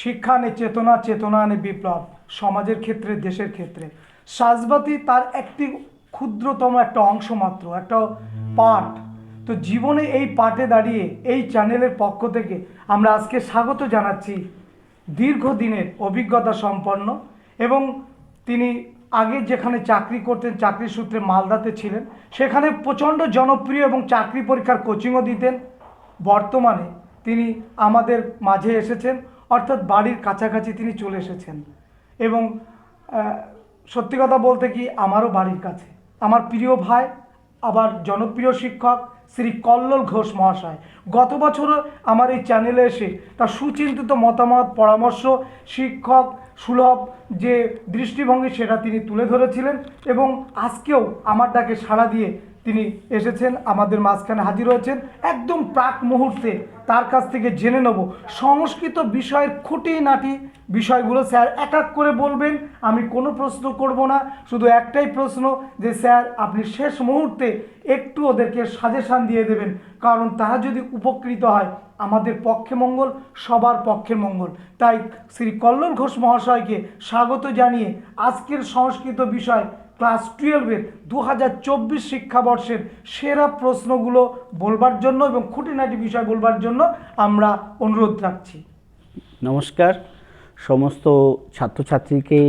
শিক্ষা নে চেতনা চেতনা আনে বিপ্লব, সমাজের ক্ষেত্রে, দেশের ক্ষেত্রে। সাজবাতি তার একটি ক্ষুদ্রতম একটা অংশ মাত্র, একটা পার্ট তো জীবনে এই পার্টে দাঁড়িয়ে, এই চ্যানেলের পক্ষ থেকে আমরা আজকে স্বাগত জানাচ্ছি দীর্ঘদিনের অভিজ্ঞতা সম্পন্ন এবং তিনি আগে যেখানে চাকরি করতেন, চাকরি সূত্রে মালদাতে ছিলেন, সেখানে প্রচণ্ড জনপ্রিয় এবং চাকরি পরীক্ষার কোচিংও দিতেন। বর্তমানে তিনি আমাদের মাঝে এসেছেন। অর্থাৎ বাড়ির কাছাকাছি তিনি চলে এসেছেন। এবং সত্যি কথা বলতে কি, আমারও বাড়ির কাছে। আমার প্রিয় ভাই, আবার জনপ্রিয় শিক্ষক শ্রী কল্লোল ঘোষ মহাশয়। গত বছরও আমার এই চ্যানেলে এসে তার সুচিন্তিত মতামত, পরামর্শ, শিক্ষক, সুলভ যে দৃষ্টিভঙ্গি, সেটা তিনি তুলে ধরেছিলেন এবং আজকেও আমার ডাকে সাড়া দিয়ে তিনি এসেছেন, আমাদের মাঝখানে হাজির হয়েছেন। একদম প্রাক মুহূর্তে তার কাছ থেকে জেনে নেব। সংস্কৃত বিষয়ের খুঁটিনাটি বিষয়গুলো স্যার এক এক করে বলবেন। আমি কোনো প্রশ্ন করব না। শুধু একটাই প্রশ্ন যে, স্যার, আপনি শেষ মুহূর্তে একটু ওদেরকে সাজেশান দিয়ে দেবেন। কারণ তারা যদি উপকৃত হয়, আমাদের পক্ষে মঙ্গল, সবার পক্ষের মঙ্গল। তাই শ্রী কল্লোল ঘোষ মহাশয়কে স্বাগত জানিয়ে আজকের সংস্কৃত বিষয় ক্লাস টুয়েলভের দু হাজার চব্বিশ শিক্ষাবর্ষের সেরা প্রশ্নগুলো বলবার জন্য এবং খুঁটিনাটি বিষয় বলবার জন্য আমরা অনুরোধ রাখছি। নমস্কার। সমস্ত ছাত্রছাত্রীকে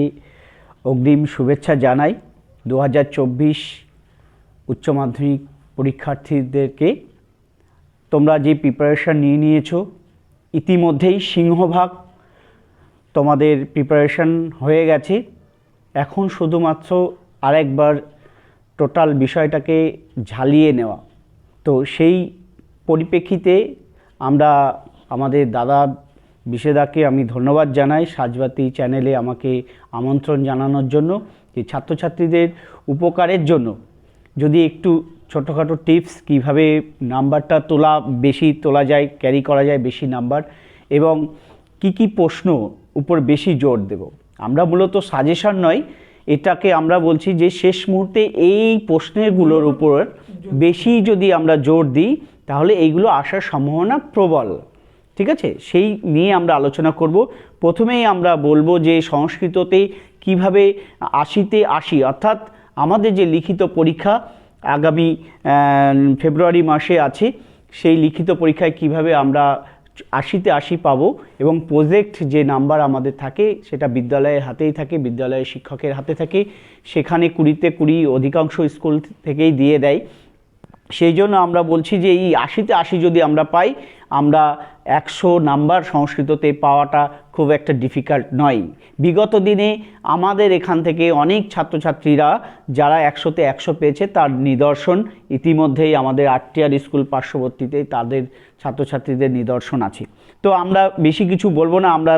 অগ্রিম শুভেচ্ছা জানাই। দু হাজার চব্বিশ উচ্চ মাধ্যমিক পরীক্ষার্থীদেরকে তোমরা যে প্রিপারেশান নিয়ে নিয়েছো, ইতিমধ্যেই সিংহভাগ তোমাদের প্রিপারেশান হয়ে গেছে। এখন শুধুমাত্র আরেকবার টোটাল বিষয়টাকে ঝালিয়ে নেওয়া। তো সেই পরিপ্রেক্ষিতে আমরা আমাদের দাদা বিশেদাকে আমি ধন্যবাদ জানাই সাজবাতি চ্যানেলে আমাকে আমন্ত্রণ জানানোর জন্য যে ছাত্রছাত্রীদের উপকারের জন্য। যদি একটু ছোটোখাটো টিপস কীভাবে নাম্বারটা তোলা, বেশি তোলা যায়, ক্যারি করা যায়, বেশি নাম্বার, এবং কি কি প্রশ্ন উপর বেশি জোর দেব। আমরা মূলত সাজেশন নয় এটাকে আমরা বলছি যে শেষ মুহূর্তে এই প্রশ্নেরগুলোর উপর বেশি যদি আমরা জোর দিই, তাহলে এইগুলো আসার সম্ভাবনা প্রবল। ঠিক আছে? সেই নিয়ে আমরা আলোচনা করব। প্রথমেই আমরা বলব যে সংস্কৃততে কীভাবে আশিতে আশি, অর্থাৎ আমাদের যে লিখিত পরীক্ষা আগামী ফেব্রুয়ারি মাসে আছে, সেই লিখিত পরীক্ষায় কীভাবে আমরা আশিতে আশি পাবো এবং প্রজেক্ট যে নাম্বার আমাদের থাকে সেটা বিদ্যালয়ের হাতেই থাকে, বিদ্যালয়ের শিক্ষকের হাতে থাকে। সেখানে কুড়িতে কুড়ি অধিকাংশ স্কুল থেকেই দিয়ে দেয়। সেই জন্য আমরা বলছি যে এই আশিতে আশি যদি আমরা পাই, আমরা একশো নাম্বার সংস্কৃততে পাওয়াটা খুব একটা ডিফিকাল্ট নয়। বিগত দিনে আমাদের এখান থেকে অনেক ছাত্রছাত্রীরা, যারা একশোতে একশো পেয়েছে, তার নিদর্শন ইতিমধ্যেই আমাদের আটটিয়ার স্কুল পার্শ্ববর্তীতে তাদের ছাত্রছাত্রীদের নিদর্শন আছে। তো আমরা বেশি কিছু বলব না, আমরা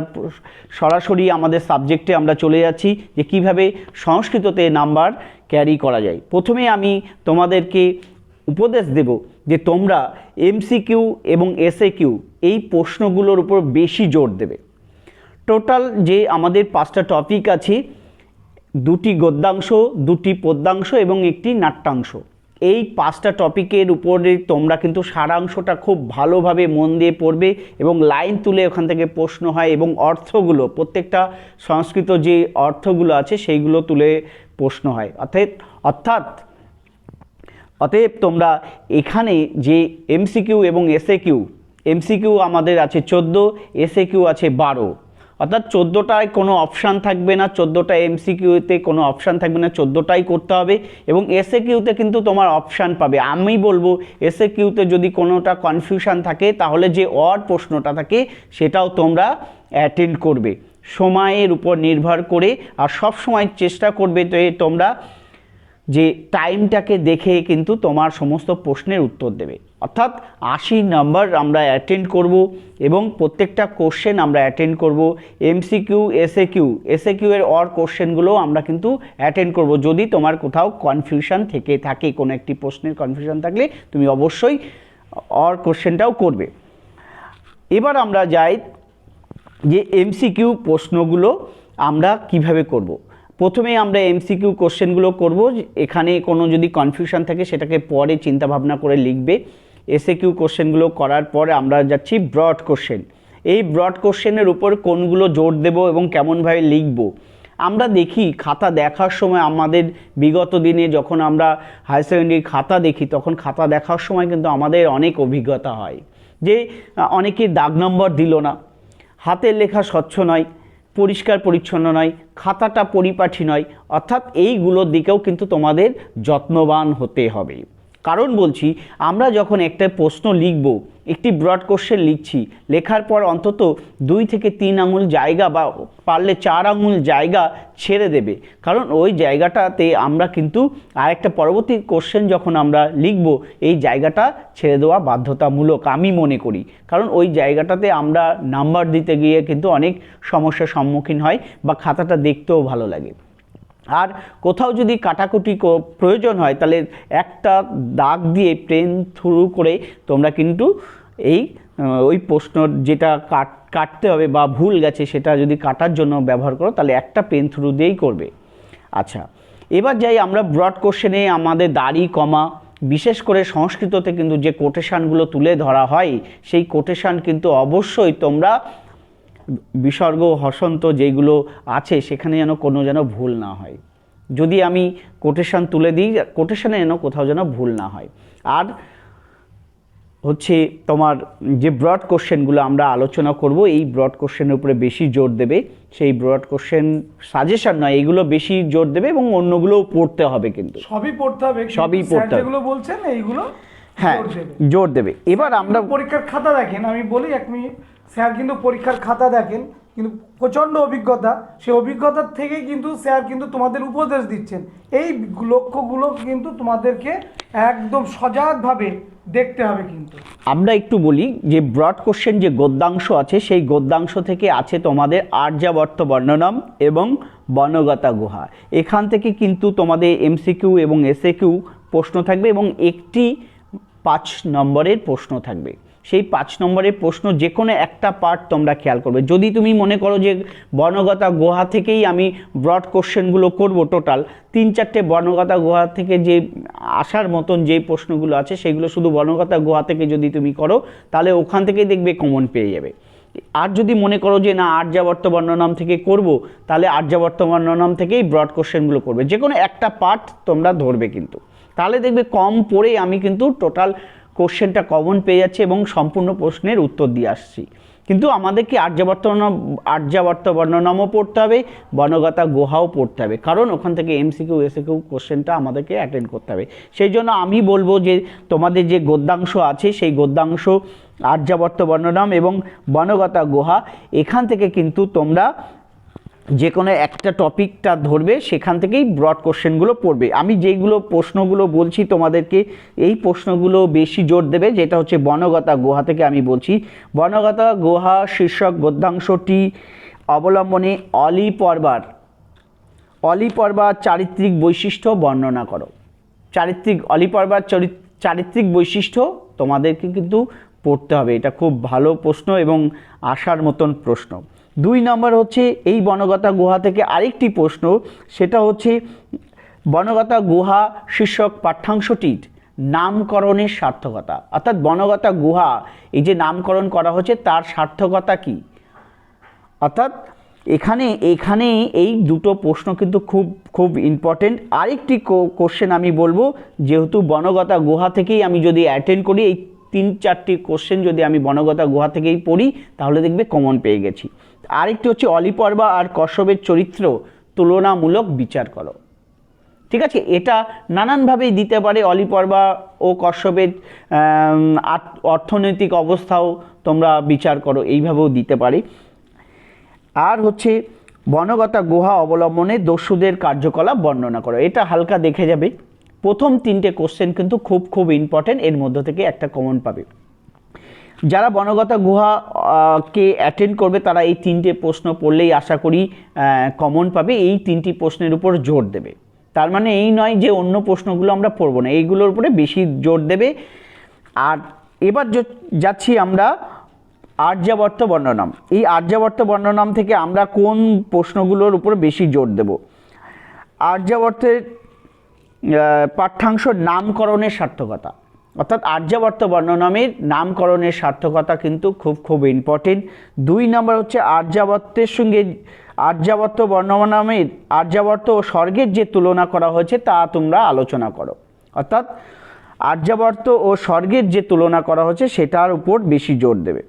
সরাসরি আমাদের সাবজেক্টে আমরা চলে যাচ্ছি যে কীভাবে সংস্কৃততে নাম্বার ক্যারি করা যায়। প্রথমে আমি তোমাদেরকে উপদেশ দেব যে তোমরা এমসিকিউ এবং এসএ কিউ এই প্রশ্নগুলোর উপর বেশি জোর দেবে। টোটাল যে আমাদের পাঁচটা টপিক আছে, দুটি গদ্যাংশ, দুটি পদ্যাংশ এবং একটি নাট্যাংশ। এই পাঁচটা টপিকের উপরে তোমরা কিন্তু সারাংশটা খুব ভালোভাবে মন দিয়ে পড়বে এবং লাইন তুলে ওখান থেকে প্রশ্ন হয় এবং অর্থগুলো, প্রত্যেকটা সংস্কৃত যে অর্থগুলো আছে সেইগুলো তুলে প্রশ্ন হয়। অর্থাৎ অর্থাৎ, অতএব তোমরা এখানে যে এমসিকিউ এবং এসএ কিউ এমসিকিউ আমাদের আছে চোদ্দ এসএ কিউ আছে বারো। অর্থাৎ চোদ্দোটায় কোনো অপশান থাকবে না, চোদ্দোটা এমসিকিউতে কোনো অপশান থাকবে না, চোদ্দোটাই করতে হবে এবং এসএ কিউতে কিন্তু তোমার অপশান পাবে। আমি বলব এসএ কিউতে যদি কোনোটা কনফিউশান থাকে, তাহলে যে অর প্রশ্নটা থাকে, সেটাও তোমরা অ্যাটেন্ড করবে। সময়ের উপর নির্ভর করে আর সব সময় চেষ্টা করবে তো তোমরা যে টাইমটাকে দেখে কিন্তু তোমার সমস্ত প্রশ্নের উত্তর দেবে। অর্থাৎ আশি নাম্বার আমরা অ্যাটেন্ড করব এবং প্রত্যেকটা কোশ্চেন আমরা অ্যাটেন্ড করব। MCQ SA Q SA Q এর অর কোশ্চেনগুলো আমরা কিন্তু অ্যাটেন্ড করব। যদি তোমার কোথাও কনফিউশন থেকে থাকে, কোনো একটি প্রশ্নের কনফিউশন থাকলে তুমি অবশ্যই অর কোশ্চেনটাও করবে। এবার আমরা যাই যে এমসিকিউ প্রশ্নগুলো আমরা কীভাবে করব। প্রথমে আমরা এমসিকিউ কোশ্চেনগুলো করব, এখানে কোনো যদি কনফিউশন থাকে সেটাকে পরে চিন্তা ভাবনা করে লিখবে। এসএ কিউ কোশ্চেনগুলো করার পরে আমরা যাচ্ছি ব্রড কোশ্চেন এই ব্রড কোশ্চেনের উপর কোনগুলো জোর দেব এবং কেমনভাবে লিখব? আমরা দেখি খাতা দেখার সময় আমাদের বিগত দিনে যখন আমরা হায়ার সেকেন্ডারি খাতা দেখি, তখন খাতা দেখার সময় কিন্তু আমাদের অনেক অভিজ্ঞতা হয়। যে অনেকে দাগ নম্বর দিল না। হাতের লেখা স্বচ্ছ নয়। পরিষ্কার পরিচ্ছন্ন নয় খাতাটা পরিপাঠী নয়। অর্থাৎ এইগুলোর দিকেও কিন্তু তোমাদের যত্নবান হতে হবে। কারণ বলছি, আমরা যখন একটা প্রশ্ন লিখব, একটি ব্রড কোশ্চেন লিখছি, লেখার পর অন্তত দুই থেকে তিন আঙুল জায়গা বা পারলে চার আঙুল জায়গা ছেড়ে দেবে। কারণ ওই জায়গাটাতে আমরা কিন্তু আরেকটা পরবর্তী কোশ্চেন যখন আমরা লিখব, এই জায়গাটা ছেড়ে দেওয়া বাধ্যতামূলক, আমি মনে করি। কারণ ওই জায়গাটাতে আমরা নাম্বার দিতে গিয়ে কিন্তু অনেক সমস্যার সম্মুখীন হয় বা খাতাটা দেখতেও ভালো লাগে। আর কোথাও যদি কাটাকুটি প্রয়োজন হয়, তাহলে একটা দাগ দিয়ে পেন থ্রু করে তোমরা কিন্তু এই ওই প্রশ্ন যেটা কাট, কাটতে হবে বা ভুল গেছে সেটা যদি কাটার জন্য ব্যবহার করো, তাহলে একটা পেন থ্রু দিয়েই করবে। আচ্ছা এবার যাই আমরা ব্রড কোশ্চেনে আমাদের দাড়ি, কমা, বিশেষ করে সংস্কৃততে কিন্তু যে কোটেশানগুলো তুলে ধরা হয়, সেই কোটেশান কিন্তু অবশ্যই তোমরা বিসর্গ হসন্ত যেগুলো আছে সেখানে যেন কোনো যেন ভুল না হয়। যদি আমি কোটেশন তুলে দিই কোটেশনে যেন কোথাও যেন ভুল না হয়। আর হচ্ছে তোমার যে ব্রড কোশ্চেনগুলো আমরা আলোচনা করব এই ব্রড কোশ্চেনের উপরে বেশি জোর দেবে। সেই ব্রড কোশ্চেন সাজেশন নয় এগুলো বেশি জোর দেবে এবং অন্যগুলোও পড়তে হবে কিন্তু। সবই পড়তে হবে সবই পড়তে হবে। বলছেন এইগুলো হ্যাঁ জোর দেবে। জোর দেবে। এবার আমরা পরীক্ষার খাতা দেখেন আমি বলি এক মিনিট। স্যার কিন্তু পরীক্ষার খাতা দেখেন, কিন্তু প্রচণ্ড অভিজ্ঞতা। সেই অভিজ্ঞতার থেকে কিন্তু স্যার কিন্তু তোমাদের উপদেশ দিচ্ছেন। এই লক্ষ্যগুলো কিন্তু তোমাদেরকে একদম সজাগভাবে দেখতে হবে কিন্তু। আমরা একটু বলি যে ব্রড কোশ্চেন যে গদ্যাংশ আছে, সেই গদ্যাংশ থেকে আছে তোমাদের আর্যাবর্ত বর্ণনাম এবং বনগতা গুহা। এখান থেকে কিন্তু তোমাদের এমসিকিউ এবং এসএকিউ প্রশ্ন থাকবে এবং একটি পাঁচ নম্বরের প্রশ্ন থাকবে। সেই পাঁচ নম্বরের প্রশ্ন যে কোনো একটা পার্ট তোমরা খেয়াল করবে। যদি তুমি মনে করো যে বর্ণগতা গুহা থেকেই আমি ব্রড কোশ্চেনগুলো করব টোটাল তিন চারটে বর্ণগতা গুহা থেকে যে আসার মতন যে প্রশ্নগুলো আছে, সেগুলো শুধু বর্ণগতা গুহা থেকে যদি তুমি করো, তাহলে ওখান থেকেই দেখবে কমন পেয়ে যাবে। আর যদি মনে করো যে না আর্যাবর্ত বর্ণনাম থেকে করব, তাহলে আর্যাবর্ত বর্ণনাম থেকেই ব্রড কোশ্চেনগুলো করবে। যে কোনো একটা পার্ট তোমরা ধরবে কিন্তু। তাহলে দেখবে কম পড়ে আমি কিন্তু টোটাল কোশ্চেনটা কমন পেয়ে যাচ্ছে এবং সম্পূর্ণ প্রশ্নের উত্তর দিয়ে আসছি। কিন্তু আমাদেরকে আর্যাবর্ত আর্যাবর্ত বর্ণনামও পড়তে হবে, বনগতা গুহাও পড়তে হবে। কারণ ওখান থেকে এমসিকিউ এসিকিউ কোশ্চেনটা আমাদেরকে অ্যাটেন্ড করতে হবে। সেই জন্য আমি বলব যে, তোমাদের যে গদ্যাংশ আছে, সেই গদ্যাংশ আর্যাবর্ত বর্ণনাম এবং বনগতা গুহা, এখান থেকে কিন্তু তোমরা যে কোনো একটা টপিকটা ধরবে, সেখান থেকেই ব্রড কোশ্চেনগুলো পড়বে। আমি যেইগুলো প্রশ্নগুলো বলছি, তোমাদেরকে এই প্রশ্নগুলো বেশি জোর দেবে, যেটা হচ্ছে বনগতা গুহা থেকে আমি বলছি। বনগতা গুহা শীর্ষক গদ্যাংশটি অবলম্বনে অলি পর্বার। অলি পর্বার চারিত্রিক বৈশিষ্ট্য বর্ণনা করো। চারিত্রিক, অলি পর্বার চারিত্রিক বৈশিষ্ট্য তোমাদেরকে কিন্তু পড়তে হবে। এটা খুব ভালো প্রশ্ন এবং আসার মতন প্রশ্ন। দুই নম্বর হচ্ছে এই বনগতা গুহা থেকে আরেকটি প্রশ্ন, সেটা হচ্ছে বনগতা গুহা শীর্ষক পাঠ্যাংশটির নামকরণের সার্থকতা। অর্থাৎ বনগতা গুহা, এই যে নামকরণ করা হচ্ছে তার সার্থকতা কী? অর্থাৎ এখানে এখানে এই দুটো প্রশ্ন কিন্তু খুব খুব ইম্পর্টেন্ট আরেকটি কোশ্চেন আমি বলব, যেহেতু বনগতা গুহা থেকেই আমি যদি অ্যাটেন্ড করি, এই তিন চারটি কোশ্চেন যদি আমি বনগতা গুহা থেকেই পড়ি, তাহলে দেখবে কমন পেয়ে গেছি। আরেকটি হচ্ছে অলিপর্বা আর কশ্যপের চরিত্র তুলনামূলক বিচার করো। ঠিক আছে? এটা নানানভাবেই দিতে পারে অলিপর্বা ও কশ্যপের অর্থনৈতিক অবস্থাও তোমরা বিচার করো, এইভাবেও দিতে পারে। আর হচ্ছে বনগতা গুহা অবলম্বনে দস্যুদের কার্যকলাপ বর্ণনা করো। এটা হালকা দেখে যাবে। প্রথম তিনটে কোশ্চেন কিন্তু খুব খুব ইম্পর্টেন্ট এর মধ্য থেকে একটা কমন পাবে। যারা বনগতা গুহা কে অ্যাটেন্ড করবে, তারা এই তিনটে প্রশ্ন পড়লেই আশা করি কমন পাবে। এই তিনটি প্রশ্নের উপর জোর দেবে। তার মানে এই নয় যে অন্য প্রশ্নগুলো আমরা পড়ব না। এইগুলোর উপরে বেশি জোর দেবে। আর এবার যাচ্ছি আমরা আর্যাবর্ত বর্ণনাম। এই আর্যাবর্ত বর্ণনাম থেকে আমরা কোন প্রশ্নগুলোর উপর বেশি জোর দেব? আর্যাবর্তের পাঠ্যাংশ নামকরণের সার্থকতা। অর্থাৎ আর্যাবর্ত বর্ণনামের নামকরণের সার্থকতা কিন্তু খুব খুব ইম্পর্টেন্ট দুই নম্বর হচ্ছে আর্যাবর্তের সঙ্গে আর্যাবর্ত বর্ণনামের আর্যাবর্ত ও স্বর্গের যে তুলনা করা হয়েছে তা তোমরা আলোচনা করো। অর্থাৎ আর্যাবর্ত ও স্বর্গের যে তুলনা করা হয়েছে সেটার উপর বেশি জোর দেবে।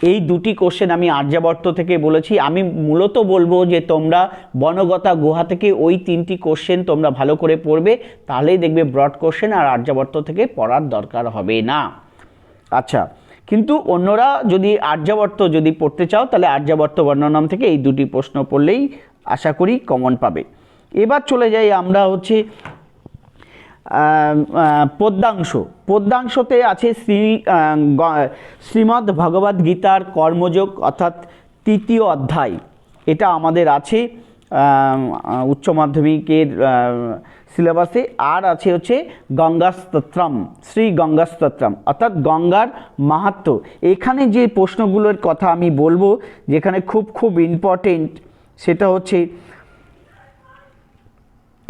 এই দুটি কোশ্চেন আমি আর্যাবর্ত থেকে বলেছি। আমি মূলত বলব যে তোমরা বনগতা গুহা থেকে ওই তিনটি কোশ্চেন তোমরা ভালো করে পড়বে, তাহলেই দেখবে ব্রড কোশ্চেন আর আর্যাবর্ত থেকে পড়ার দরকার হবে না। আচ্ছা কিন্তু অন্যরা যদি আর্যাবর্ত যদি পড়তে চাও, তাহলে আর্যাবর্ত বর্ণনাম থেকে এই দুটি প্রশ্ন পড়লেই আশা করি কমন পাবে। এবার চলে যাই আমরা হচ্ছে পদ্যাংশ পদ্যাংশতে আছে শ্রী শ্রীমদ্ ভগবদ গীতার কর্মযোগ, অর্থাৎ তৃতীয় অধ্যায়। এটা আমাদের আছে উচ্চ মাধ্যমিকের সিলেবাসে। আর আছে হচ্ছে গঙ্গাস্তোত্রম, শ্রী গঙ্গাস্তোত্রম, অর্থাৎ গঙ্গার মাহাত্ম্য এখানে যে প্রশ্নগুলোর কথা আমি বলব, যেখানে খুব খুব ইম্পর্টেন্ট সেটা হচ্ছে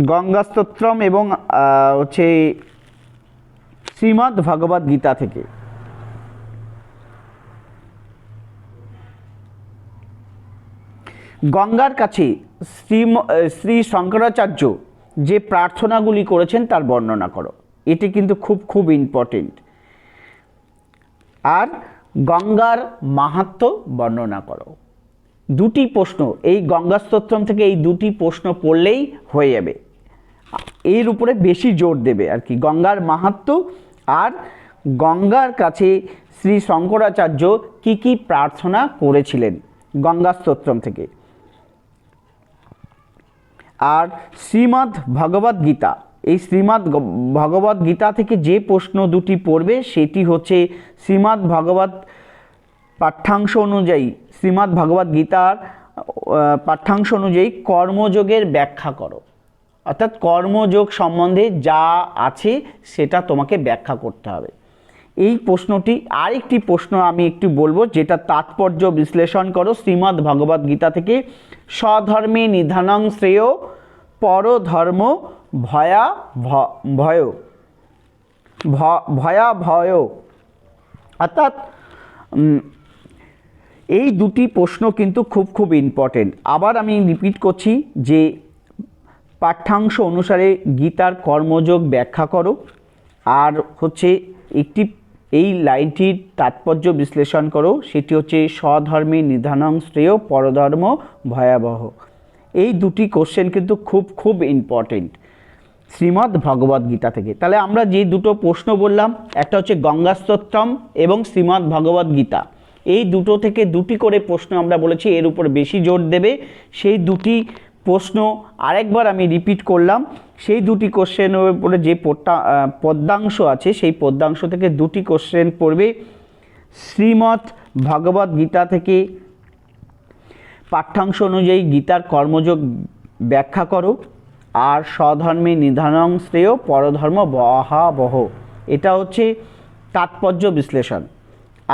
গঙ্গাস্তোত্রম এবং হচ্ছে শ্রীমদ্ ভগবদ গীতা থেকে। গঙ্গার কাছে শ্রী শ্রী শঙ্করাচার্য যে প্রার্থনাগুলি করেছেন তার বর্ণনা করো। এটি কিন্তু খুব খুব ইম্পর্টেন্ট আর গঙ্গার মাহাত্ম্য বর্ণনা করো। দুটি প্রশ্ন, এই গঙ্গাস্তোত্রম থেকে এই দুটি প্রশ্ন পড়লেই হয়ে যাবে। এর উপরে বেশি জোর দেবে আর কি। গঙ্গার মাহাত্ম্য আর গঙ্গার কাছে শ্রী শঙ্করাচার্য কি কি প্রার্থনা করেছিলেন গঙ্গাস্তোত্রম থেকে? আর শ্রীমদ্ ভগবদ গীতা। এই শ্রীমদ্ ভগবদ গীতা থেকে যে প্রশ্ন দুটি পড়বে সেটি হচ্ছে শ্রীমদ্ ভগবত পাঠ্যাংশ অনুযায়ী শ্রীমদ্ ভগবদ গীতার পাঠ্যাংশ অনুযায়ী কর্মযোগের ব্যাখ্যা করো। অর্থাৎ কর্মযোগ সম্বন্ধে যা আছে সেটা তোমাকে ব্যাখ্যা করতে হবে। এই প্রশ্নটি আরেকটি প্রশ্ন আমি একটু বলব, যেটা তাৎপর্য বিশ্লেষণ করো শ্রীমদ্ ভগবদ গীতা থেকে। স্বধর্মে নিধানং শ্রেয়, পরধর্ম ভয়া ভয় ভয়া ভয়। অর্থাৎ এই দুটি প্রশ্ন কিন্তু খুব খুব ইম্পর্টেন্ট আবার আমি রিপিট করছি যে পাঠ্যাংশ অনুসারে গীতার কর্মযোগ ব্যাখ্যা করো। আর হচ্ছে একটি, এই লাইনটির তাৎপর্য বিশ্লেষণ করো। সেটি হচ্ছে স্বধর্মে নিধানং শ্রেয়, পরধর্ম ভয়াবহ। এই দুটি কোশ্চেন কিন্তু খুব খুব ইম্পর্টেন্ট শ্রীমদ্ ভগবদ গীতা থেকে। তাহলে আমরা যে দুটো প্রশ্ন বললাম, একটা হচ্ছে গঙ্গাস্তোত্রম এবং শ্রীমদ্ ভগবদ গীতা। এই দুটো থেকে দুটি করে প্রশ্ন আমরা বলেছি, এর উপর বেশি জোর দেবে। সেই দুটি প্রশ্ন আরেকবার আমি রিপিট করলাম। সেই দুটি কোশ্চেনের উপরে যে পদ্যাংশ আছে, সেই পদ্যাংশ থেকে দুটি কোশ্চেন পড়বে। শ্রীমৎ ভগবদ গীতা থেকে পাঠ্যাংশ অনুযায়ী গীতার কর্মযোগ ব্যাখ্যা করো। আর স্বধর্মে নিধানং শ্রেয়, পরধর্ম বহাবহ। এটা হচ্ছে তাৎপর্য বিশ্লেষণ।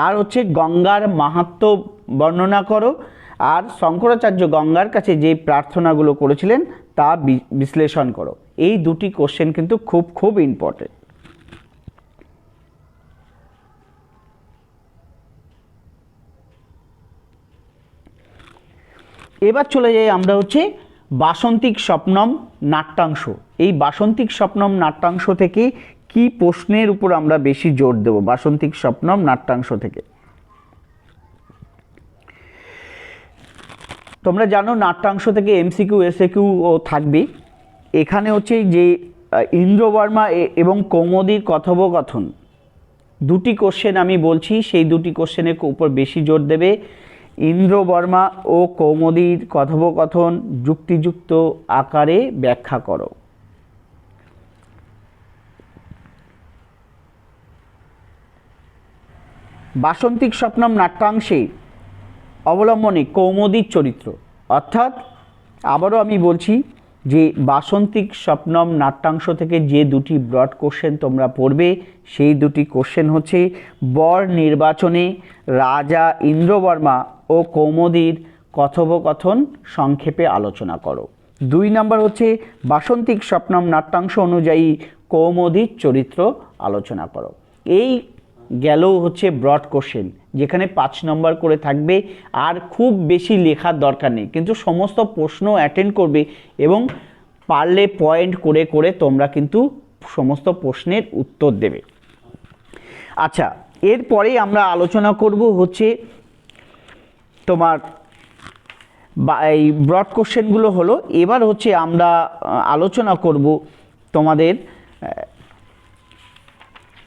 আর হচ্ছে গঙ্গার মাহাত্ম্য বর্ণনা করো। আর শঙ্করাচার্য গঙ্গার কাছে যে প্রার্থনাগুলো করেছিলেন, তা বিশ্লেষণ করো। এই দুটি কোশ্চেন কিন্তু খুব খুব ইম্পর্টেন্ট এবার চলে যাই আমরা হচ্ছে বাসন্তিক স্বপ্নম নাট্যাংশ। এই বাসন্তিক স্বপ্নম নাট্যাংশ থেকে কি প্রশ্নের উপর আমরা বেশি জোর দেব? বাসন্তিক স্বপ্নম নাট্যাংশ থেকে। তোমরা জানো নাট্যাংশ থেকে এমসিকিউ এসএকিউ ও থাকবে। এখানে হচ্ছে যে ইন্দ্রবর্মা এবং কৌমদির কথোপকথন। দুটি কোশ্চেন আমি বলছি, সেই দুটি কোশ্চেনের উপর বেশি জোর দেবে। ইন্দ্রবর্মা ও কৌমদির কথোপকথন যুক্তিযুক্ত আকারে ব্যাখ্যা করো। বাসন্তিক স্বপ্নম নাট্যাংশে অবলম্বনে কৌমদির চরিত্র। অর্থাৎ আবারও আমি বলছি যে বাসন্তিক স্বপ্নম নাট্যাংশ থেকে যে দুটি ব্রড কোশ্চেন তোমরা পড়বে, সেই দুটি কোশ্চেন হচ্ছে বর নির্বাচনে রাজা ইন্দ্রবর্মা ও কৌমদির কথোপকথন সংক্ষেপে আলোচনা করো। দুই নম্বর হচ্ছে বাসন্তিক স্বপ্নম নাট্যাংশ অনুযায়ী কৌমদির চরিত্র আলোচনা করো। এই গেল হচ্ছে ব্রড কোশ্চেন যেখানে পাঁচ নম্বর করে থাকবে আর খুব বেশি লেখার দরকার নেই। কিন্তু সমস্ত প্রশ্ন অ্যাটেন্ড করবে এবং পারলে পয়েন্ট করে করে তোমরা কিন্তু সমস্ত প্রশ্নের উত্তর দেবে। আচ্ছা এরপরে আমরা আলোচনা করব হচ্ছে তোমার বা এই ব্রড কোশ্চেনগুলো হলো। এবার হচ্ছে আমরা আলোচনা করব তোমাদের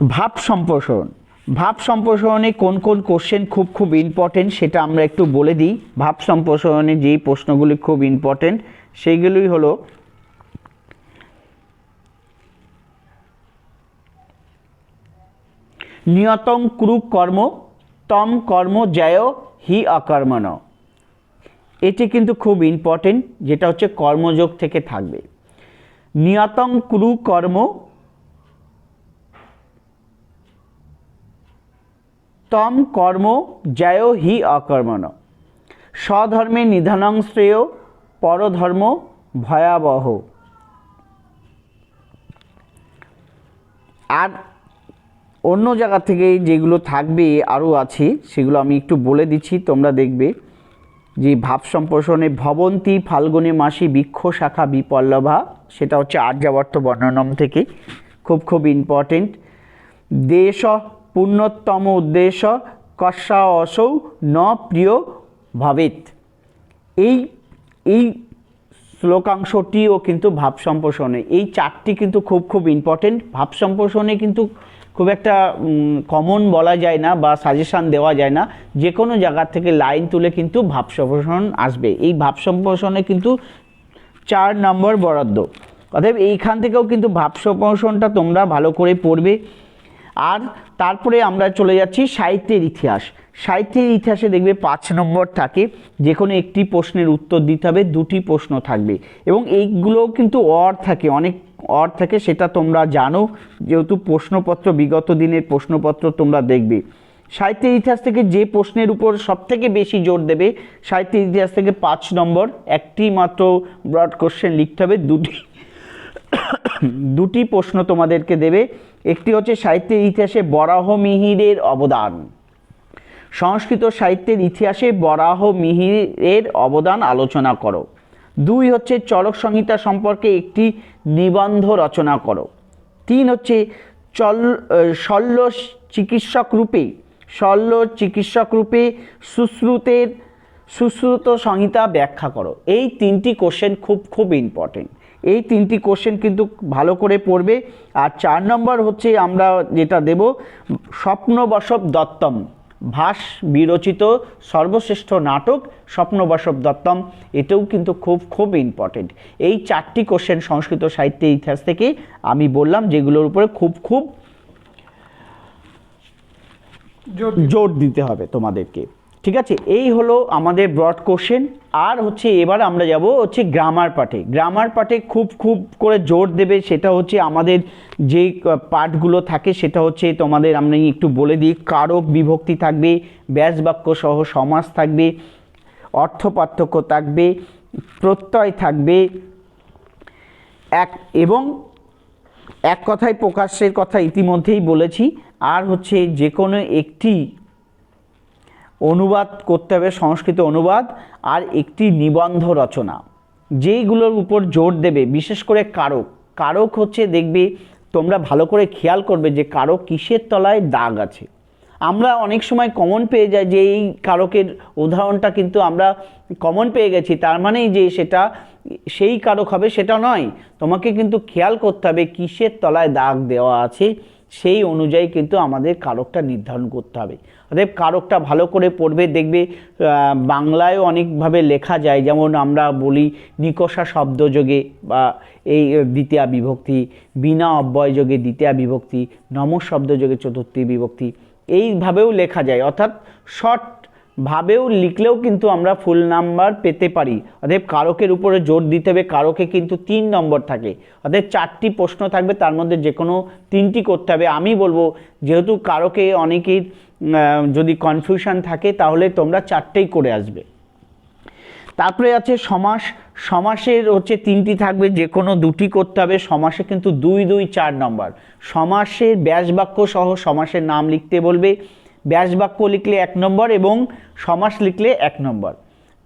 ভাব সম্প্রসারণ। ভাব সম্প্রসারণে কোন কোন কোশ্চেন খুব খুব ইম্পর্টেন্ট সেটা আমরা একটু বলে দিই। ভাব সম্প্রসারণে যেই প্রশ্নগুলি খুব ইম্পর্টেন্ট সেইগুলোই হলো নিয়তং ক্রু কর্ম, তম কর্ম জয় হি অকর্মণ। এটি কিন্তু খুব ইম্পর্টেন্ট যেটা হচ্ছে কর্মযোগ থেকে থাকবে। নিয়তং ক্রু কর্ম তম কর্ম জয় হি অকর্মণ। স্বধর্মে নিধনং শ্রেয়, পরধর্ম ভয়াবহ। আর অন্য জায়গা থেকে যেগুলো থাকবে আরও আছে, সেগুলো আমি একটু বলে দিচ্ছি, তোমরা দেখবে যে ভাব সম্প্রসারণে ভবন্তী ফাল্গুনে মাসি বৃক্ষ শাখা বিপল্লভা, সেটা হচ্ছে আর্যাবর্ত বর্ণনম থেকে, খুব খুব ইম্পর্টেন্ট দেশ পুণ্যতম উদ্দেশ্য কষা অসৌ ন প্রিয় ভবেত। এই এই শ্লোকাংশটিও কিন্তু ভাব সম্প্রসারণে। এই চারটি কিন্তু খুব খুব ইম্পর্টেন্ট ভাব সম্প্রসারণে কিন্তু খুব একটা কমন বলা যায় না বা সাজেশান দেওয়া যায় না। যে কোনো জায়গা থেকে লাইন তুলে কিন্তু ভাব সম্প্রসারণ আসবে। এই ভাব সম্প্রসারণে কিন্তু চার নম্বর বরাদ্দ। অতএব এইখান থেকেও কিন্তু ভাব সম্প্রসারণটা তোমরা ভালো করে পড়বে। আর তারপরে আমরা চলে যাচ্ছি সাহিত্যের ইতিহাস। সাহিত্যের ইতিহাসে দেখবে পাঁচ নম্বর থাকে যে কোনো একটি প্রশ্নের উত্তর দিতে হবে, দুটি প্রশ্ন থাকবে। এবং এইগুলোও কিন্তু অর থাকে, অনেক অর থাকে, সেটা তোমরা জানো। যেহেতু প্রশ্নপত্র, বিগত দিনের প্রশ্নপত্র তোমরা দেখবে। সাহিত্যের ইতিহাস থেকে যে প্রশ্নের উপর সবথেকে বেশি জোর দেবে, সাহিত্যের ইতিহাস থেকে পাঁচ নম্বর একটি মাত্র ব্রড কোশ্চেন লিখতে হবে, দুটি দুটি প্রশ্ন তোমাদেরকে দেবে। একটি হচ্ছে সাহিত্যের ইতিহাসে বরাহ মিহিরের অবদান। সংস্কৃত সাহিত্যের ইতিহাসে বরাহ মিহিরের অবদান আলোচনা করো। দুই হচ্ছে চরক সংহিতা সম্পর্কে একটি নিবন্ধ রচনা করো। তিন হচ্ছে চল শল্য চিকিৎসক রূপে, শল্য চিকিৎসক রূপে সুশ্রুতের, সুশ্রুত সংহিতা ব্যাখ্যা করো। এই তিনটি কোশ্চেন খুব খুব ইম্পর্টেন্ট এই তিনটি কোশ্চেন কিন্তু ভালো করে পড়বে। আর চার নম্বর হচ্ছে আমরা যেটা দেব স্বপ্নবসব দত্তম। ভাস বিরচিত সর্বশ্রেষ্ঠ নাটক স্বপ্নবসব দত্তম। এটাও কিন্তু খুব খুব ইম্পর্টেন্ট এই চারটি কোশ্চেন সংস্কৃত সাহিত্যের ইতিহাস থেকে আমি বললাম যেগুলোর উপরে খুব খুব জোর দিতে হবে তোমাদেরকে। ঠিক আছে? এই হলো আমাদের ব্রড কোশ্চেন আর হচ্ছে এবার আমরা যাব হচ্ছে গ্রামার পাঠে গ্রামার পাঠে খুব খুব করে জোর দেবে সেটা হচ্ছে আমাদের যে পাঠগুলো থাকে সেটা হচ্ছে তোমাদের আমি একটু বলে দিই। কারক বিভক্তি থাকবে, ব্যাস বাক্য সহ সমাস থাকবে, অর্থ পার্থক্য থাকবে, প্রত্যয় থাকবে, এক এবং এক কথায় প্রকাশের কথা ইতিমধ্যেই বলেছি। আর হচ্ছে যে কোনো একটি অনুবাদ করতে হবে, সংস্কৃত অনুবাদ আর একটি নিবন্ধ রচনা। যেইগুলোর উপর জোর দেবে, বিশেষ করে কারক। কারক হচ্ছে দেখবে, তোমরা ভালো করে খেয়াল করবে যে কারক কিসের তলায় দাগ আছে। আমরা অনেক সময় কমন পেয়ে যাই যে এই কারকের উদাহরণটা কিন্তু আমরা কমন পেয়ে গেছি, তার মানেই যে সেটা, সেই কারক হবে, সেটা নয়। তোমাকে কিন্তু খেয়াল করতে হবে কিসের তলায় দাগ দেওয়া আছে, সেই অনুযায়ী কিন্তু আমাদের কারকটা নির্ধারণ করতে হবে। অতএব কারকটা ভালো করে পড়বে, দেখবে বাংলায়ও অনেকভাবে লেখা যায়। যেমন আমরা বলি, নিকষা শব্দযোগে বা এই দ্বিতীয়া বিভক্তি, বিনা অব্যয়যোগে দ্বিতীয়া বিভক্তি, নম শব্দযোগে চতুর্থী বিভক্তি, এইভাবেও লেখা যায়। অর্থাৎ শর্ট লিখলেও কিন্তু আমরা ফুল নাম্বার পেতে পারি। অতএব কারকের উপরে জোর দিতে হবে, কারকে কিন্তু তিন নম্বর থাকে। অতএব চারটি প্রশ্ন থাকবে, তার মধ্যে যে কোনো তিনটি করতে হবে। আমি বলব, যেহেতু কারকে অনেকের যদি কনফিউশন থাকে, তাহলে তোমরা চারটেই করে আসবে। তারপরে আছে সমাস। সমাসের হচ্ছে তিনটি থাকবে যে কোনো দুটি করতে হবে। সমাসে কিন্তু দুই দুই, চার নম্বর সমাসের ব্যাস বাক্য সহ সমাসের নাম লিখতে বলবে। ব্যাস বাক্য লিখলে এক নম্বর এবং সমাস লিখলে এক নম্বর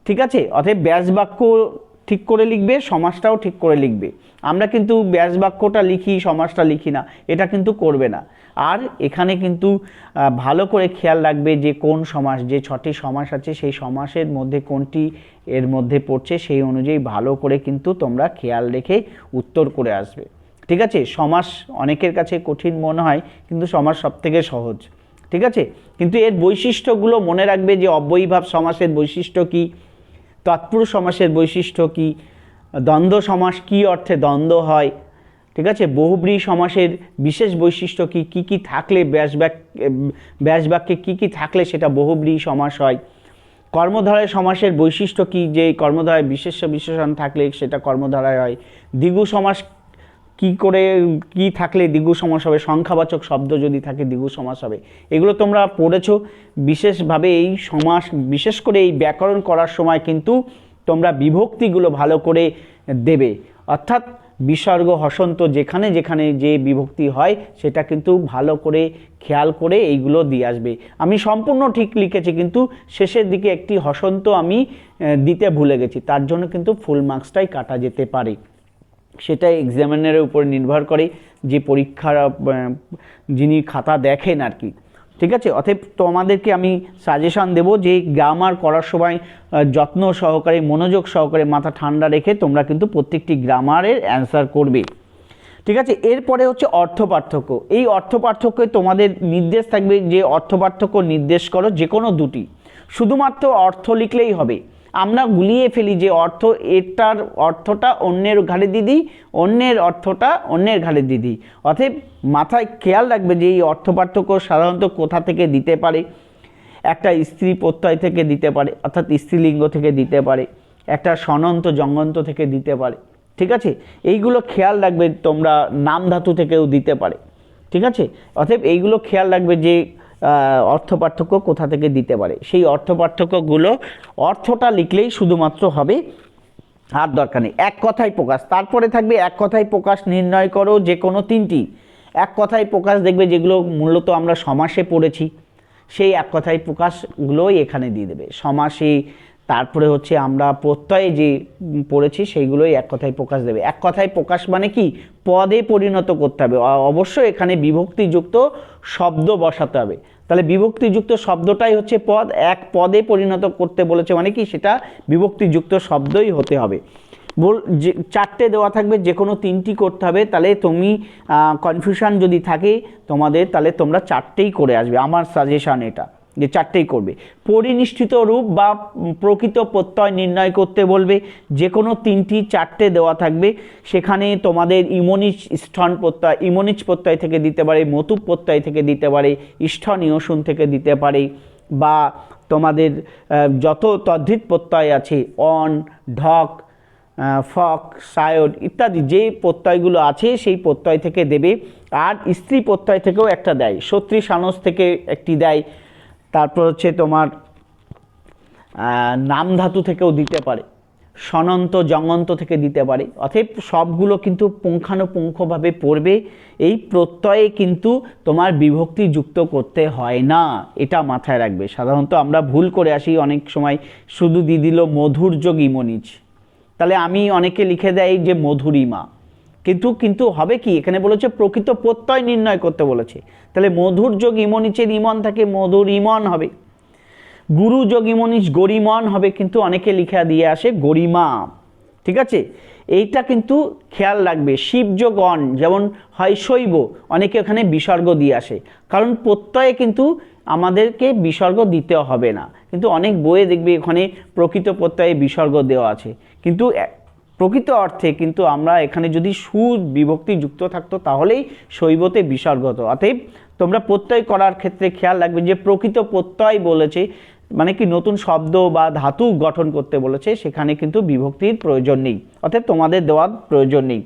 ঠিক আছে? অতএব ব্যাস বাক্য ঠিক করে লিখবে, সমাসটাও ঠিক করে লিখবে। আমরা কিন্তু ব্যাস বাক্যটা লিখি সমাজটা লিখি না, এটা কিন্তু করবে না। আর এখানে কিন্তু ভালো করে খেয়াল রাখবে যে কোন সমাস, যে ছটি সমাস আছে, সেই সমাসের মধ্যে কোনটি এর মধ্যে পড়ছে, সেই অনুযায়ী ভালো করে কিন্তু তোমরা খেয়াল রেখে উত্তর করে আসবে। ঠিক আছে? সমাস অনেকের কাছে কঠিন মনে হয়, কিন্তু সমাস সবথেকে সহজ। ঠিক আছে? কিন্তু এর বৈশিষ্ট্যগুলো মনে রাখবে যে অব্যয়ীভাব সমাসের বৈশিষ্ট্য কী তৎপুরুষ সমাসের বৈশিষ্ট্য কি দ্বন্দ্ব সমাস কি অর্থে দ্বন্দ্ব হয়? ঠিক আছে? বহুব্রী সমাসের বিশেষ বৈশিষ্ট্য কি? কি কি থাকলে ব্যাস বাক ব্যাস বাক্যে কী কী থাকলে সেটা বহুব্রী সমাস হয়? কর্মধারায় সমাসের বৈশিষ্ট্য কি? যে কর্মধারায় বিশেষ বিশেষণ থাকলে সেটা কর্মধারায় হয়। দ্বিগু সমাস কি করে, কি থাকলে দ্বিগু সমাস হবে? সংখ্যাবাচক শব্দ যদি থাকে, দ্বিগু সমাস হবে। এগুলো তোমরা পড়েছো। বিশেষভাবে এই সমাস, বিশেষ করে এই ব্যাকরণ করার সময় কিন্তু তোমরা বিভক্তিগুলো ভালো করে দেবে। অর্থাৎ বিসর্গ হসন্ত যেখানে যেখানে যে বিভক্তি হয়, সেটা কিন্তু ভালো করে খেয়াল করে এইগুলো দিয়ে আসবে। আমি সম্পূর্ণ ঠিক লিখেছি, কিন্তু শেষের দিকে একটি হসন্ত আমি দিতে ভুলে গেছি। তার জন্য কিন্তু ফুল মার্কসটাই কাটা যেতে পারে। সেটা এক্সামিনারের উপর নির্ভর করে যে পরীক্ষার যিনি খাতা দেখেন আর কি। ঠিক আছে? অতএব তোমাদেরকে আমি সাজেশন দেব যে গ্রামার করার সময় যত্ন সহকারে, মনোযোগ সহকারে, মাথা ঠান্ডা রেখে তোমরা কিন্তু প্রত্যেকটি গ্রামারের অ্যান্সার করবে। ঠিক আছে? এরপরে হচ্ছে অর্থ পার্থক্য। এই অর্থ পার্থক্যে তোমাদের নির্দেশ থাকবে যে অর্থ পার্থক্য নির্দেশ করো যে কোনো দুটি। শুধুমাত্র অর্থ লিখলেই হবে। আমরা গুলিয়ে ফেলি যে অর্থ, এটার অর্থটা অন্যের ঘাড়ে দিদি অন্যের অর্থটা অন্যের ঘাড়ে দিদি অতএব মাথায় খেয়াল রাখবে যে এই অর্থ পার্থক্য সাধারণত কোথা থেকে দিতে পারে? একটা স্ত্রী প্রত্যয় থেকে দিতে পারে, অর্থাৎ স্ত্রীলিঙ্গ থেকে দিতে পারে, একটা সনন্ত জঙ্গন্ত থেকে দিতে পারে, ঠিক আছে? এইগুলো খেয়াল রাখবে তোমরা নাম ধাতু থেকেও দিতে পারে, ঠিক আছে? অতএব এইগুলো খেয়াল রাখবে যে অর্থ পার্থক্য কোথা থেকে দিতে পারে? সেই অর্থ পার্থক্যগুলো অর্থটা লিখলেই শুধুমাত্র হবে, আর দরকার নেই। এক কথায় প্রকাশ। তারপরে থাকবে, এক কথায় প্রকাশ নির্ণয় করো যে কোনো তিনটি। এক কথায় প্রকাশ দেখবে যেগুলো মূলত আমরা সমাসে পড়েছি, সেই এক কথায় প্রকাশগুলোই এখানে দিয়ে দেবে। সমাসে তারপরে হচ্ছে আমরা প্রত্যয়ে যে পড়েছি সেইগুলোই এক কথায় প্রকাশ দেবে। এক কথায় প্রকাশ মানে কি? পদে পরিণত করতে হবে। অ- অবশ্যই এখানে বিভক্তিযুক্ত শব্দ বসাতে হবে। তাহলে বিভক্তিযুক্ত শব্দটাই হচ্ছে পদ। এক পদে পরিণত করতে বলেছে মানে কি? সেটা বিভক্তিযুক্ত শব্দই হতে হবে। বল, যে, চারটে দেওয়া থাকবে যে কোনো তিনটি করতে হবে। তাহলে তুমি কনফিউশন যদি থাকে তোমাদের, তাহলে তোমরা চারটেই করে আসবে। আমার সাজেশান এটা। যে চারটেই করবে। পরিনিষ্ঠিত রূপ বা প্রকৃত প্রত্যয় নির্ণয় করতে বলবে। যে কোনো তিনটি চারটে দেওয়া থাকবে। সেখানে তোমাদের ইমনিচ স্থন প্রত্যয়, ইমনিচ প্রত্যয় থেকে দিতে পারে, মতুপ প্রত্যয় থেকে দিতে পারে ইয়সুন থেকে দিতে পারে বা তোমাদের যত তদ্ধিত প্রত্যয় আছে, অন, ঢক ফক সায়ড ইত্যাদি যে প্রত্যয়গুলো আছে সেই প্রত্যয় থেকে দেবে। আর স্ত্রী প্রত্যয় থেকেও একটা দেয়। সত্রী সানস থেকে একটি দেয়। তারপর হচ্ছে তোমার নাম ধাতু থেকেও দিতে পারে, সনন্ত জঙ্গন্ত থেকে দিতে পারে। অতএব সবগুলো কিন্তু পুঙ্খানুপুঙ্খভাবে পড়বে, এই প্রত্যয়ে কিন্তু তোমার বিভক্তি যুক্ত করতে হয় না, এটা মাথায় রাখবে। সাধারণত আমরা ভুল করে আসি, অনেক সময় শুধু দিয়ে দিল মধুর যোগ ইমনিজ তাহলে আমি অনেকে লিখে দেয় যে মধুরিমা। কিন্তু কিন্তু হবে কি? এখানে বলেছে, প্রকৃত প্রত্যয় নির্ণয় করতে বলেছে। তাহলে মধুর যোগ ইমনিচের ইমন থাকে, মধুর ইমন হবে। গুরু যোগ ইমনিচ গরিমন হবে, কিন্তু অনেকে লিখে দিয়ে আসে গরিমা। ঠিক আছে? এইটা কিন্তু খেয়াল রাখবে শিবযোগ অন, যেমন হয় শৈব, অনেকে ওখানে বিসর্গ দিয়ে আসে। কারণ প্রত্যয়ে কিন্তু আমাদেরকে বিসর্গ দিতে হবে না। কিন্তু অনেক বইয়ে দেখবে ওখানে প্রকৃত প্রত্যয়ে বিসর্গ দেওয়া আছে। কিন্তু প্রকৃত অর্থে কিন্তু আমরা এখানে যদি সু বিভক্তি যুক্ত থাকতো, তাহলেই শৈবতে বিসর্গ হতো। অতএব তোমরা প্রত্যয় করার ক্ষেত্রে খেয়াল রাখবে যে প্রকৃত প্রত্যয় বলেছে মানে কি নতুন শব্দ বা ধাতু গঠন করতে বলেছে, সেখানে কিন্তু বিভক্তির প্রয়োজন নেই। অর্থাৎ তোমাদের দেওয়ার প্রয়োজন নেই।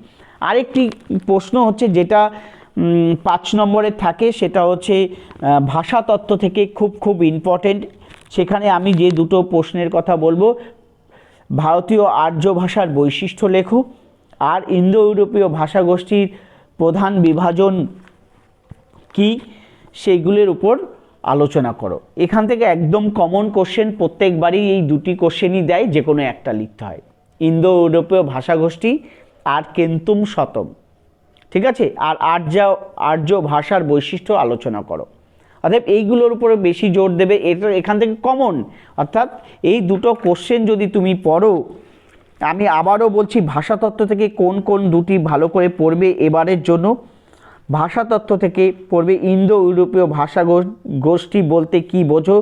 আরেকটি প্রশ্ন হচ্ছে যেটা পাঁচ নম্বরে থাকে, সেটা হচ্ছে ভাষাতত্ত্ব থেকে খুব খুব ইম্পর্টেন্ট সেখানে আমি যে দুটো প্রশ্নের কথা বলব ভারতীয় আর্য ভাষার বৈশিষ্ট্য লেখো আর ইন্দো ইউরোপীয় ভাষাগোষ্ঠীর প্রধান বিভাজন কি সেইগুলোর উপর আলোচনা করো। এখান থেকে একদম কমন কোশ্চেন প্রত্যেকবারই এই দুটি কোশ্চেনই দেয় যে কোনো একটা লিখতে হয়। ইন্দো ইউরোপীয় ভাষাগোষ্ঠী আর কেন্তুম শতম। ঠিক আছে? আর আর্য আর্য ভাষার বৈশিষ্ট্য আলোচনা করো। অর্থাৎ এইগুলোর উপরে বেশি জোর দেবে, এটা এখান থেকে কমন অর্থাৎ এই দুটো কোশ্চেন যদি তুমি পড়ো, আমি আবারও বলছি ভাষাতত্ত্ব থেকে কোন কোন দুটি ভালো করে পড়বে এবারের জন্য। ভাষাতত্ত্ব থেকে পড়বে ইন্দো ইউরোপীয় ভাষা গোষ্ঠী বলতে কি বোঝো?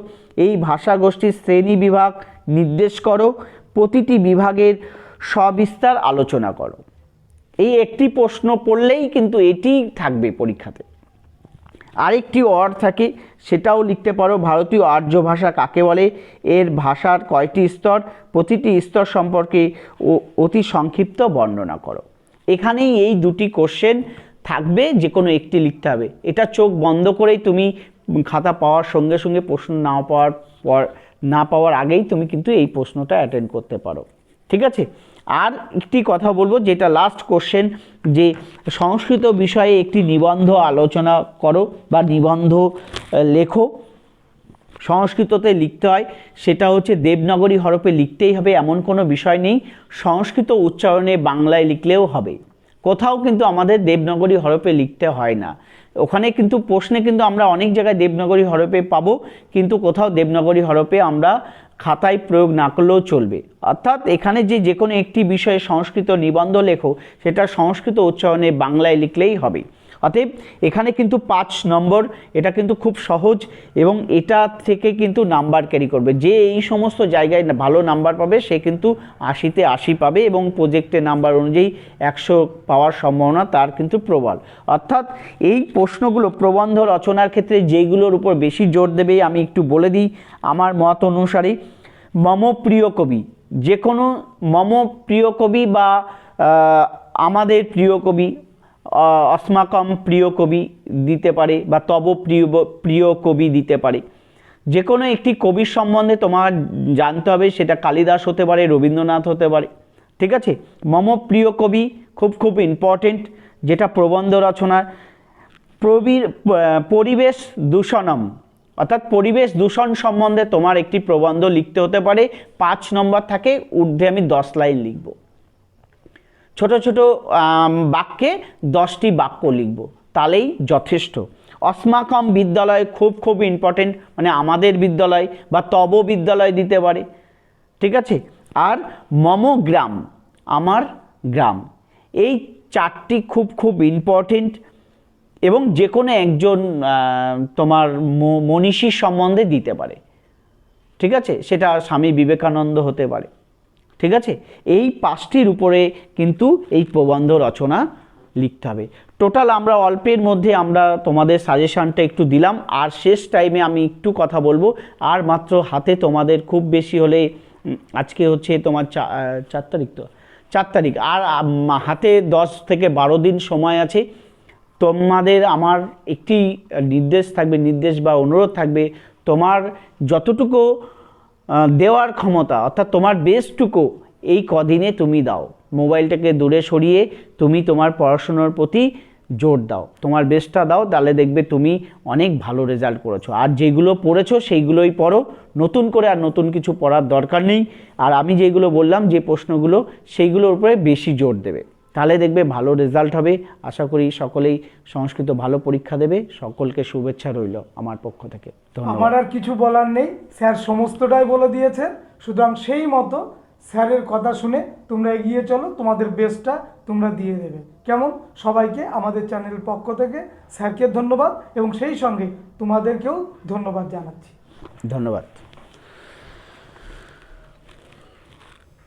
এই ভাষা গোষ্ঠীর শ্রেণি বিভাগ নির্দেশ করো, প্রতিটি বিভাগের সবিস্তার আলোচনা করো। এই একটি প্রশ্ন পড়লেই কিন্তু এটি থাকবে পরীক্ষাতে। আরেকটি ওয়ার্ড থাকে, সেটাও লিখতে পারো। ভারতীয় আর্য ভাষা কাকে বলে? এর ভাষার কয়টি স্তর? প্রতিটি স্তর সম্পর্কে অতি সংক্ষিপ্ত বর্ণনা করো। এখানেই এই দুটি কোশ্চেন থাকবে যে কোনো একটি লিখতে হবে। এটা চোখ বন্ধ করেই তুমি খাতা পাওয়ার সঙ্গে সঙ্গে প্রশ্ন না পাওয়ার পর, না পাওয়ার আগেই তুমি কিন্তু এই প্রশ্নটা অ্যাটেন্ড করতে পারো। ঠিক আছে? আর একটি কথা বলব, যেটা লাস্ট কোশ্চেন যে সংস্কৃত বিষয়ে একটি নিবন্ধ আলোচনা করো বা নিবন্ধ লেখো। সংস্কৃততে লিখতে হয়, সেটা হচ্ছে দেবনগরী হরফে লিখতেই হবে, এমন কোনো বিষয় নেই। সংস্কৃত উচ্চারণে বাংলায় লিখলেও হবে। কোথাও কিন্তু আমাদের দেবনগরী হরফে লিখতে হয় না। ওখানে কিন্তু প্রশ্নে কিন্তু আমরা অনেক জায়গায় দেবনগরী হরফে পাবো, কিন্তু কোথাও দেবনগরী হরফে আমরা খাতায় প্রয়োগ না করলেও চলবে। অর্থাৎ এখানে যে যে কোনো একটি বিষয়ে সংস্কৃত নিবন্ধ লেখো, সেটা সংস্কৃত উচ্চারণে বাংলায় লিখলেই হবে। অতএব এখানে কিন্তু পাঁচ নম্বর, এটা কিন্তু খুব সহজ এবং এটা থেকে কিন্তু নাম্বার ক্যারি করবে। যে এই সমস্ত জায়গায় ভালো নাম্বার পাবে, সে কিন্তু আশিতে আশি পাবে এবং প্রজেক্টের নাম্বার অনুযায়ী একশো পাওয়ার সম্ভাবনা তার কিন্তু প্রবল। অর্থাৎ এই প্রশ্নগুলো প্রবন্ধ রচনার ক্ষেত্রে যেইগুলোর উপর বেশি জোর দেবে আমি একটু বলে দিই। আমার মত অনুসারে মম প্রিয় কবি যে কোনো মম প্রিয় কবি বা আমাদের প্রিয় কবি অস্মাকম প্রিয় কবি দিতে পারে বা তব প্রিয় প্রিয় কবি দিতে পারে। যে কোনো একটি কবির সম্বন্ধে তোমার জানতে হবে, সেটা কালিদাস হতে পারে, রবীন্দ্রনাথ হতে পারে। ঠিক আছে? মম প্রিয় কবি খুব খুব ইম্পর্টেন্ট যেটা প্রবন্ধ রচনার। প্রবীর পরিবেশ দূষণম, অর্থাৎ পরিবেশ দূষণ সম্বন্ধে তোমার একটি প্রবন্ধ লিখতে হতে পারে। পাঁচ নম্বর থাকে, ঊর্ধ্বে আমি দশ লাইন লিখব। ছোট ছোট বাক্যে দশটি বাক্য লিখব। তাহলেই যথেষ্ট। অস্মাকম বিদ্যালয় খুব খুব ইম্পর্টেন্ট মানে আমাদের বিদ্যালয় বা তব বিদ্যালয় দিতে পারে। ঠিক আছে? আর মম গ্রাম, আমার গ্রাম, এই চারটি খুব খুব ইম্পর্টেন্ট এবং যে কোনো একজন তোমার মনীষীর সম্বন্ধে দিতে পারে। ঠিক আছে? সেটা স্বামী বিবেকানন্দ হতে পারে। ঠিক আছে? এই পাঁচটির উপরে কিন্তু এই প্রবন্ধ রচনা লিখতে হবে। টোটাল আমরা অল্পের মধ্যে আমরা তোমাদের সাজেশনটা একটু দিলাম। আর শেষ টাইমে আমি একটু কথা বলব। আর মাত্র হাতে তোমাদের খুব বেশি হলে আজকে হচ্ছে তোমার চা- চার তারিখ তো? চার তারিখ। আর হাতে দশ থেকে বারো দিন সময় আছে। তোমাদের আমার একটি নির্দেশ থাকবে, নির্দেশ বা অনুরোধ থাকবে। তোমার যতটুকু দেওয়ার ক্ষমতা, অর্থাৎ তোমার বেস্টটুকু এই কদিনে তুমি দাও। মোবাইলটাকে দূরে সরিয়ে তুমি তোমার পড়াশোনার প্রতি জোর দাও। তোমার বেস্টটা দাও, তাহলে দেখবে তুমি অনেক ভালো রেজাল্ট করেছ। আর যেগুলো পড়েছো, সেইগুলোই পড়ো। নতুন করে আর নতুন কিছু পড়ার দরকার নেই। আর আমি যেগুলো বললাম, যে প্রশ্নগুলো, সেইগুলোর উপরে বেশি জোর দেবে। তাহলে দেখবে ভালো রেজাল্ট হবে। আশা করি সকলেই সংস্কৃত ভালো পরীক্ষা দেবে। সকলকে শুভেচ্ছা রইল আমার পক্ষ থেকে। আমার আর কিছু বলার নেই। স্যার সমস্তটাই বলে দিয়েছেন। সুতরাং সেই মতো স্যারের কথা শুনে তোমরা এগিয়ে চলো। তোমাদের বেস্টটা তোমরা দিয়ে দেবে। কেমন? সবাইকে আমাদের চ্যানেলের পক্ষ থেকে স্যারকে ধন্যবাদ। এবং সেই সঙ্গে তোমাদেরকেও ধন্যবাদ জানাচ্ছি। ধন্যবাদ।